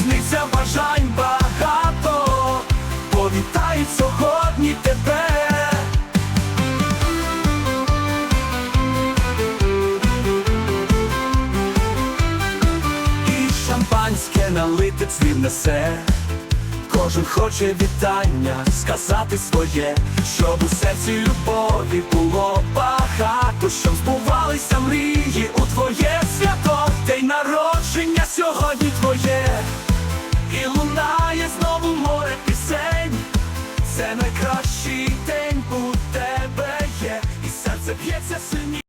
Хай здійсниться бажань багато, повітають сьогодні тебе. І шампанське налите цвіт несе. Кожен хоче вітання, сказати своє, щоб у серці любові було багато, щоб і лунає знову море пісень. Це найкращий день у тебе є, і серце б'ється сильніше.